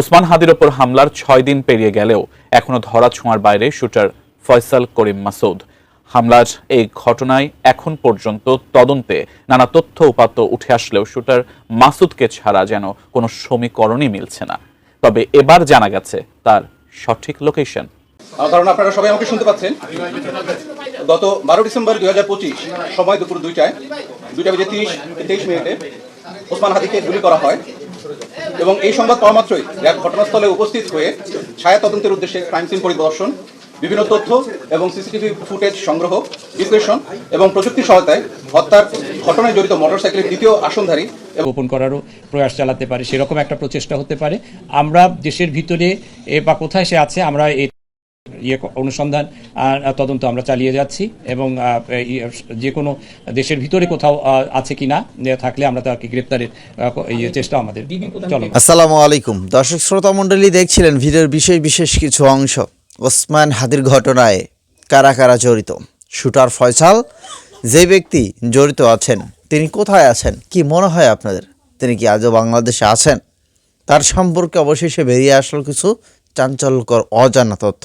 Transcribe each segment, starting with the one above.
ওসমান হাদির ওপর হামলার ছয় দিন পেরিয়ে গেলেও এখনও ধরা ছোঁয়ার বাইরে শুটার ফয়সাল করিম মাসুদ। হামলার এই ঘটনায় এখন পর্যন্ত তদন্তে নানা তথ্য উপাত্ত উঠে আসলেও শুটার মাসুদকে ছাড়া যেন কোনো সমীকরণই মিলছে না। তবে এবার জানা গেছে তার সঠিক লোকেশন কারণ আপনারা সবাই আমাকে শুনতে পাচ্ছেন। গত বারো ডিসেম্বর দুই হাজার পঁচিশ সময় দুপুর দুইটায়, দুইটা বেজে তিরিশ, তেইশ মিনিটে ওসমান হাদিকে গুলি করা হয়। এবং এই সংবাদ পাওয়া মাত্রই র্যাব ঘটনাস্থলে উপস্থিত হয়ে ছায়া তদন্তের উদ্দেশ্যে ক্রাইম সিন পরিদর্শন, বিভিন্ন তথ্য এবং সিসিটিভি ফুটেজ সংগ্রহ, বিশ্লেষণ এবং প্রযুক্তি সহায়তায় হত্যার ঘটনায় জড়িত মোটরসাইকেলের দ্বিতীয় আসনধারী গোপন করারও প্রয়াস চালাতে পারে, সেরকম একটা প্রচেষ্টা হতে পারে। আমরা দেশের ভিতরে বা কোথায় সে আছে, আমরা ইয়ে অনুসন্ধান তদন্ত আমরা চালিয়ে যাচ্ছি এবং যে কোনো দেশের ভিতরে কোথাও আছে কিনা এ থাকলে আমরা তাকে গ্রেপ্তারের ক- ইয়ে চেষ্টা আমাদের চলো আসসালামু আলাইকুম। দর্শক শ্রোতা মণ্ডলী দেখছিলেন ভিডিওর বিশেষ বিশেষ কিছু অংশ। ওসমান হাদির ঘটনায় কারা কারা জড়িত? শুটার ফয়সাল যে ব্যক্তি জড়িত আছেন তিনি কোথায় আছেন? কি মনে হয় আপনাদের? তিনি কি আজও বাংলাদেশে আছেন? তার সম্পর্কে অবশেষে বেরিয়ে আসলো কিছু চাঞ্চল্যকর, অজানা তথ্য,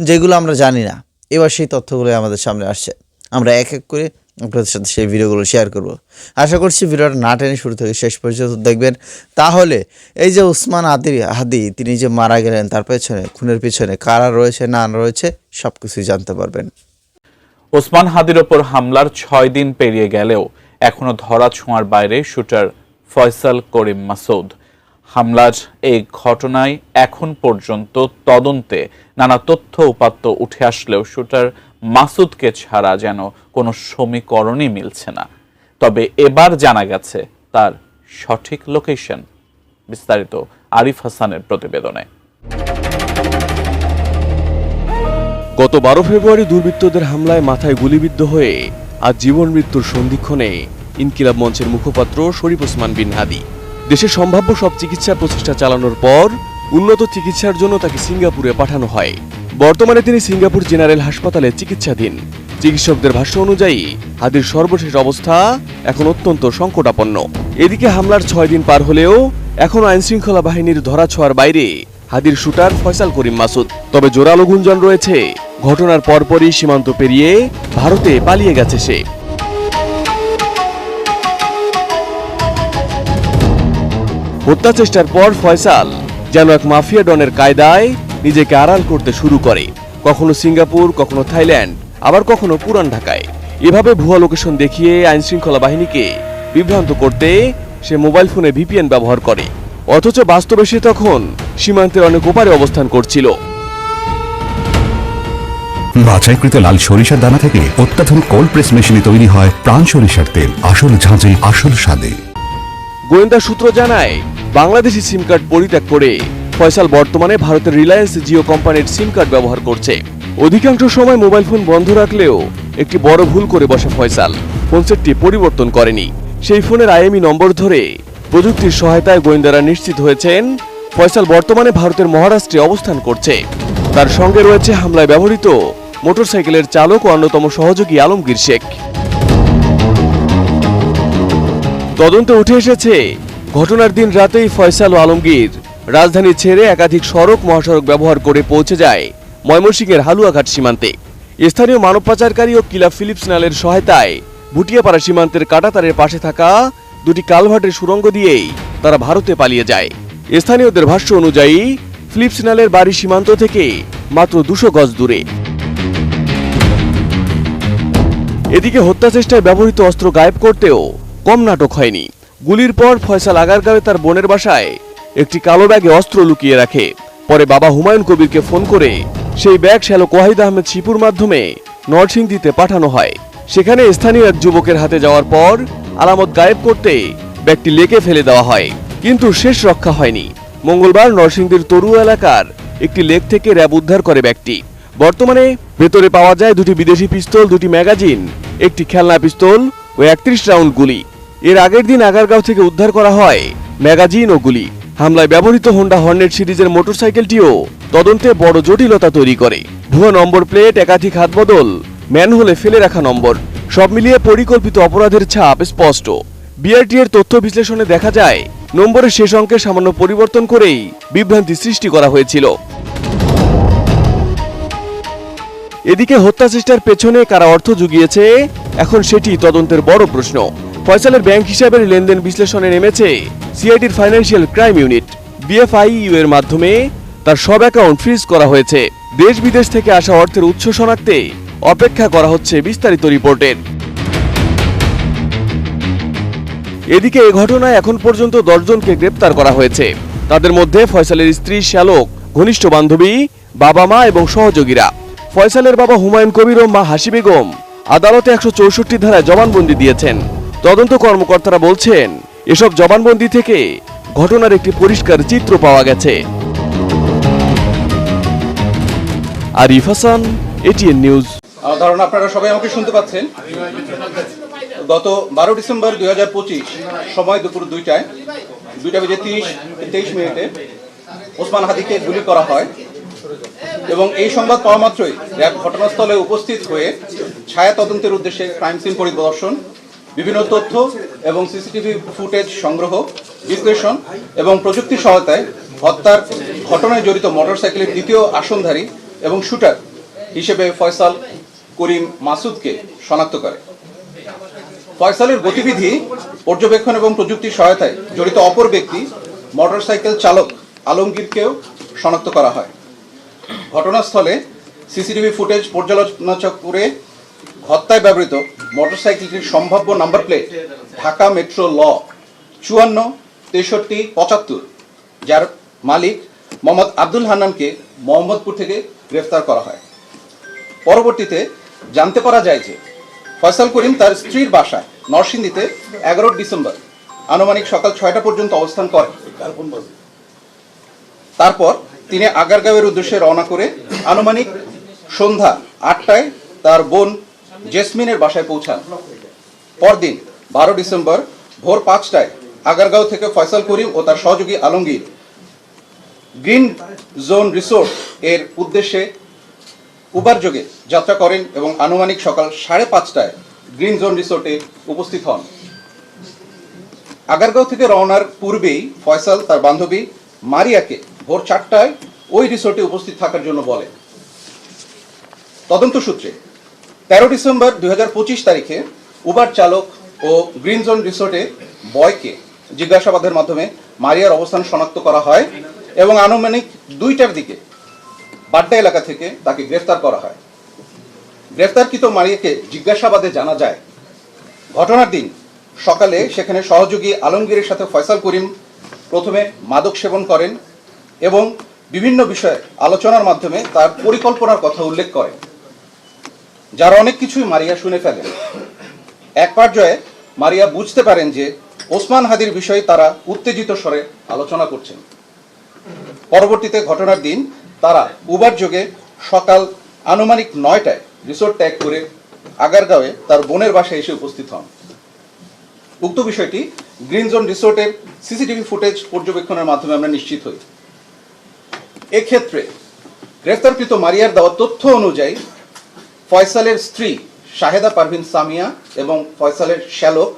যেগুলো আমরা জানি না। এবার সেই তথ্যগুলো আমাদের সামনে আসছে। আমরা এক এক করে আপনাদের সাথে সেই ভিডিওগুলো শেয়ার করব। আশা করছি ভিডিওটা না টেনে শুরু থেকে শেষ পর্যন্ত দেখবেন। তাহলে এই যে উসমান আদির হাদি, তিনি যে মারা গেলেন, তার পেছনে, খুনের পিছনে কারা রয়েছে, না রয়েছে সব কিছুই জানতে পারবেন। ওসমান হাদির ওপর হামলার ছয় দিন পেরিয়ে গেলেও এখনও ধরা ছোঁয়ার বাইরে শুটার ফয়সাল করিম মাসুদ। হামলার এই ঘটনায় এখন পর্যন্ত তদন্তে নানা তথ্য উপাত্ত উঠে আসলেও শুটার মাসুদকে ছাড়া যেন কোনো সমীকরণই মিলছে না। তবে এবার জানা গেছে তার সঠিক লোকেশন। বিস্তারিত আরিফ হাসানের প্রতিবেদনে। গত বারো ফেব্রুয়ারি দুর্বৃত্তদের হামলায় মাথায় গুলিবিদ্ধ হয়ে আজ জীবন মৃত্যুর সন্ধিক্ষণে ইনকিলাব মঞ্চের মুখপাত্র শরীফ ওসমান বিন হাদি। দেশের সম্ভাব্য সব চিকিৎসা প্রচেষ্টা চালানোর পর উন্নত চিকিৎসার জন্য তাকে সিঙ্গাপুরে পাঠানো হয়। বর্তমানে তিনি সিঙ্গাপুর জেনারেল হাসপাতালে চিকিৎসাধীন। চিকিৎসকদের ভাষ্য অনুযায়ী হাদির সর্বশেষ অবস্থা এখন অত্যন্ত সংকটাপন্ন। এদিকে হামলার ছয় দিন পার হলেও এখনও আইনশৃঙ্খলা বাহিনীর ধরাছোঁয়ার বাইরে হাদির শুটার ফয়সাল করিম মাসুদ। তবে জোরালো গুঞ্জন রয়েছে, ঘটনার পরপরই সীমান্ত পেরিয়ে ভারতে পালিয়ে গেছে সে। হত্যা চেষ্টার পর ফয়সাল যেন এক মাফিয়া ডনের কায়দায় নিজেকে আড়াল করতে শুরু করে। কখনো সিঙ্গাপুর কখনো থাইল্যান্ড আবার কখনো পুরান ঢাকায়। এভাবে ভুয়া লোকেশন দেখিয়ে আইনশৃঙ্খলা বাহিনীকে বিভ্রান্ত করতে সে মোবাইল ফোনে ভিপিএন ব্যবহার করে। অথচ বাস্তবে সে তখন সীমান্তের অনেক ওপারে অবস্থান করছিল। বাছাইকৃত লাল সরিষার দানা থেকে অত্যাধুনিক কোল্ড প্রেস মেশিনে তৈরি হয় প্রাণ সরিষার তেল। আসল ঝাঁঝে আসল স্বাদে। গোয়েন্দা সূত্র জানায় বাংলাদেশি সিম কার্ড পরিত্যাগ করে। ফয়সাল বর্তমানে ভারতের রিলায়েন্স জিও কোম্পানির সিম কার্ড ব্যবহার করছে। অধিকাংশ সময় মোবাইল ফোন বন্ধ রাখলেও একটি বড় ভুল করে বসে ফয়সাল। ফোন সেটটি পরিবর্তন করেনি। সেই ফোনের আইএমই নম্বর ধরে প্রযুক্তির সহায়তায় গোয়েন্দারা নিশ্চিত হয়েছেন, ফয়সাল বর্তমানে ভারতের মহারাষ্ট্রে অবস্থান করছে। তার সঙ্গে রয়েছে হামলায় ব্যবহৃত মোটরসাইকেলের চালক ও অন্যতম সহযোগী আলমগীর শেখ। তদন্তে উঠে এসেছে ঘটনার দিন রাতেই ফয়সাল আলমগীর রাজধানী ছেড়ে একাধিক সড়ক মহাসড়ক ব্যবহার করে পৌঁছে যায় ময়মনসিংহের হালুয়াঘাট সীমান্তে। স্থানীয় মানব পাচারকারী ও কিলা ফিলিপস নালের সহায়তায় ভুটিয়াপাড়া সীমান্তের কাটাতারের পাশে থাকা দুটি কালভার্টের সুড়ঙ্গ দিয়েই তারা ভারতে পালিয়ে যায়। স্থানীয়দের ভাষ্য অনুযায়ী, ফিলিপস নালের বাড়ি সীমান্ত থেকে মাত্র দুশো গজ দূরে। এদিকে হত্যা চেষ্টায় ব্যবহৃত অস্ত্র গায়েব করতেও কম নাটক হয়নি। গুলির পর ফয়সাল আগারগাঁওয়ে তার বোনের বাসায় একটি কালো ব্যাগে অস্ত্র লুকিয়ে রাখে। পরে বাবা হুমায়ুন কবিরকে ফোন করে সেই ব্যাগ শ্যালক ওয়াহিদ আহমেদ শিপুর মাধ্যমে নরসিংদীতে পাঠানো হয়। সেখানে স্থানীয় এক যুবকের হাতে যাওয়ার পর আলামত গায়েব করতে ব্যাগটি লেকে ফেলে দেওয়া হয়। কিন্তু শেষ রক্ষা হয়নি। মঙ্গলবার নরসিংদীর তরু এলাকার একটি লেক থেকে র্যাব উদ্ধার করে ব্যাগটি। বর্তমানে ভেতরে পাওয়া যায় দুটি বিদেশি পিস্তল, দুটি ম্যাগাজিন, একটি খেলনা পিস্তল ও একত্রিশ রাউন্ড গুলি। এর আগের দিন আগারগাঁও থেকে উদ্ধার করা হয় ম্যাগাজিন ও গুলি। হামলায় ব্যবহৃত হোন্ডা হর্নেট সিরিজের মোটরসাইকেলটিও তদন্তে বড় জটিলতা তৈরি করে। ভুয়া নম্বর প্লেট, একাধিক হাত বদল ম্যানহোলে ফেলে রাখা নম্বর, সব মিলিয়ে পরিকল্পিত অপরাধের ছাপ স্পষ্ট। বিআরটি এর তথ্য বিশ্লেষণে দেখা যায়, নম্বরের শেষ অঙ্কে সামান্য পরিবর্তন করেই বিভ্রান্তি সৃষ্টি করা হয়েছিল। এদিকে হত্যা চেষ্টার পেছনে কারা অর্থ জুগিয়েছে, এখন সেটি তদন্তের বড় প্রশ্ন। ফয়সালের ব্যাংক হিসাবের লেনদেন বিশ্লেষণে নেমেছে সিআইডির ফাইন্যান্সিয়াল ক্রাইম ইউনিট। বিএফআইইউ এর মাধ্যমে তার সব অ্যাকাউন্ট ফ্রিজ করা হয়েছে। দেশ বিদেশ থেকে আসা অর্থের উৎস শনাক্তে অপেক্ষা করা হচ্ছে বিস্তারিত রিপোর্টের। এদিকে এ ঘটনায় এখন পর্যন্ত দশজনকে গ্রেপ্তার করা হয়েছে। তাদের মধ্যে ফয়সালের স্ত্রী শ্যালক, ঘনিষ্ঠ বান্ধবী, বাবা মা এবং সহযোগীরা। ফয়সালের বাবা হুমায়ুন কবির ও মা হাসি বেগম আদালতে একশো চৌষট্টি ধারায় জবানবন্দি দিয়েছেন। তদন্ত কর্মকর্তারা বলছেন, এসব জবানবন্দি থেকে ঘটনার একটি পরিষ্কার চিত্র পাওয়া গেছে। Arif Hasan, ATN news. ধারণা আপনারা সবাই আমাকে শুনতে পাচ্ছেন। গত বারো ডিসেম্বর দুই হাজার পঁচিশ সময় দুপুর দুইটায়, দুইটা বেজে তিরিশ, তেইশ মিনিটে ওসমান হাদিকে গুলি করা হয় এবং এই সংবাদ পাওয়া মাত্রই র্যাব ঘটনাস্থলে উপস্থিত হয়ে ছায়া তদন্তের উদ্দেশ্যে ক্রাইম সিন পরিদর্শন বিভিন্ন তথ্য এবং সিসিটিভি ফুটেজ সংগ্রহ, বিশ্লেষণ এবং প্রযুক্তির সহায়তায় হত্যার ঘটনায় জড়িত মোটরসাইকেলের দ্বিতীয় আসনধারী এবং শুটার হিসেবে ফয়সাল করিম মাসুদকে শনাক্ত করে। ফয়সালের গতিবিধি, পর্যবেক্ষণ এবং প্রযুক্তির সহায়তায় জড়িত অপর ব্যক্তি, মোটরসাইকেল চালক আলমগীরকেও শনাক্ত করা হয়। ঘটনাস্থলে সিসিটিভি ফুটেজ পর্যালোচনা করে হত্যায় ব্যবহৃত মোটরসাইকেলটির সম্ভাব্য নাম্বার প্লেট ঢাকা মেট্রো ল চুয়ান্ন, তেষট্টি, পঁচাত্তর, যার মালিক মোহাম্মদ আব্দুল হান্নানকে মোহাম্মদপুর থেকে গ্রেফতার করা হয়। পরবর্তীতে জানতে পারা যায় যে ফয়সাল করিম তার স্ত্রীর বাসায় নরসিংদীতে এগারো ডিসেম্বর আনুমানিক সকাল ছয়টা পর্যন্ত অবস্থান করেন। তারপর তিনি আগারগাঁওয়ের উদ্দেশ্যে রওনা করে আনুমানিক সন্ধ্যা আটটায় তার বোন জেসমিনের বাসায় পৌঁছান। পরদিন, বারো ডিসেম্বর, ভোর পাঁচটায় আগারগাঁও থেকে ফয়সাল করিম ও তার সহযোগী আলমগীর গ্রিন জোন রিসোর্ট এর উদ্দেশ্যে উবার যোগে যাত্রা করেন এবং আনুমানিক সকাল সাড়ে পাঁচটায় গ্রিন জোন রিসোর্টে উপস্থিত হন। আগারগাঁও থেকে রওনার পূর্বেই ফয়সাল তার বান্ধবী মারিয়াকে ভোর চারটায় ওই রিসোর্টে উপস্থিত থাকার জন্য বলে। তদন্ত সূত্রে তেরো ডিসেম্বর দু হাজার পঁচিশ তারিখে উবার চালক ও গ্রিন জোন রিসোর্টে বয়কে জিজ্ঞাসাবাদের মাধ্যমে মারিয়ার অবস্থান শনাক্ত করা হয় এবং আনুমানিক দুইটার দিকে বাড্ডা এলাকা থেকে তাকে গ্রেফতার করা হয়। গ্রেফতারকৃত মারিয়াকে জিজ্ঞাসাবাদে জানা যায়, ঘটনার দিন সকালে সেখানে সহযোগী আলমগীরের সাথে ফয়সাল করিম প্রথমে মাদক সেবন করেন এবং বিভিন্ন বিষয়ে আলোচনার মাধ্যমে তার পরিকল্পনার কথা উল্লেখ করেন। যার অনেক কিছুই মারিয়া শুনে ফেলেন এক পর্যায়ে মারিয়া বুঝতে পারেন যে ওসমান হাদির বিষয়ে তারা উত্তেজিত স্বরে আলোচনা করছেন। পরবর্তীতে ঘটনার দিন তারা উবার যোগে সকাল আনুমানিক নয়টায় রিসোর্ট ত্যাগ করে আগারগাঁওয়ে তার বোনের বাসায় এসে উপস্থিত হন। উক্ত বিষয়টি গ্রিন জোন রিসোর্টের সিসিটিভি ফুটেজ পর্যবেক্ষণের মাধ্যমে আমরা নিশ্চিত হই। এক্ষেত্রে গ্রেফতারকৃত মারিয়ার দেওয়া তথ্য অনুযায়ী ফয়সালের স্ত্রী শাহেদা পারভিন সামিয়া এবং ফয়সালের শ্যালক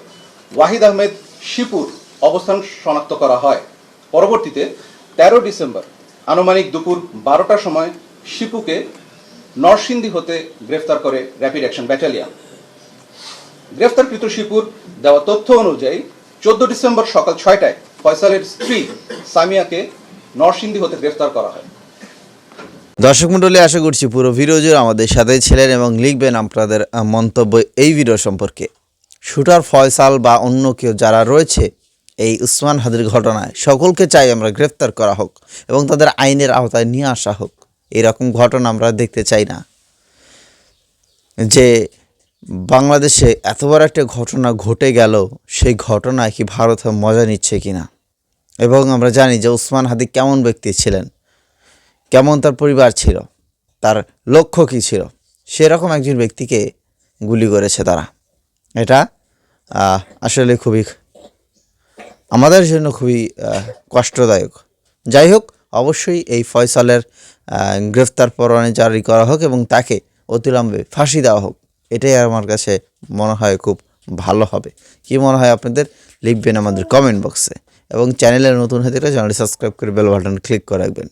ওয়াহিদ আহমেদ শিপুর অবস্থান শনাক্ত করা হয়। পরবর্তীতে তেরো ডিসেম্বর আনুমানিক দুপুর বারোটার সময় শিপুকে নরসিংদী হতে গ্রেফতার করে র্যাপিড অ্যাকশন ব্যাটালিয়ন। গ্রেফতারকৃত শিপুর দেওয়া তথ্য অনুযায়ী চোদ্দ ডিসেম্বর সকাল ছয়টায় ফয়সালের স্ত্রী সামিয়াকে নরসিংদী হতে গ্রেফতার করা হয়। দর্শক মণ্ডলী, আশা করছি পুরো ভিডিও আমাদের সাথে ছিলেন এবং লিখবেন আপনাদের মন্তব্য এই ভিডিও সম্পর্কে। শুটার ফয়সাল বা অন্য কেউ যারা রয়েছে এই উসমান হাদির ঘটনায়, সকলকে চাই আমরা গ্রেফতার করা হোক এবং তাদের আইনের আওতায় নিয়ে আসা হোক। এরকম ঘটনা আমরা দেখতে চাই না। যে বাংলাদেশে এত বড় একটা ঘটনা ঘটে গেল, সেই ঘটনায় কি ভারত মজা নিচ্ছে কিনা? এবং আমরা জানি যে উসমান হাদি কেমন ব্যক্তি ছিলেন। কেমন তার পরিবার ছিল, তার লক্ষ্য কী ছিল, সেরকম একজন ব্যক্তিকে গুলি করেছে তারা। এটা আসলে খুবই আমাদের জন্য খুবই কষ্টদায়ক। যাই হোক, অবশ্যই এই ফয়সালের গ্রেফতার পরোয়ানা জারি করা হোক এবং তাকে অতিলম্বে ফাঁসি দেওয়া হোক, এটাই আমার কাছে মনে হয় খুব ভালো হবে। কি মনে হয় আপনাদের? লিখবেন আমাদের কমেন্ট বক্সে এবং চ্যানেলে নতুন হয়ে থাকলে চ্যানেলটি সাবস্ক্রাইব করে বেল বাটন ক্লিক করে রাখবেন।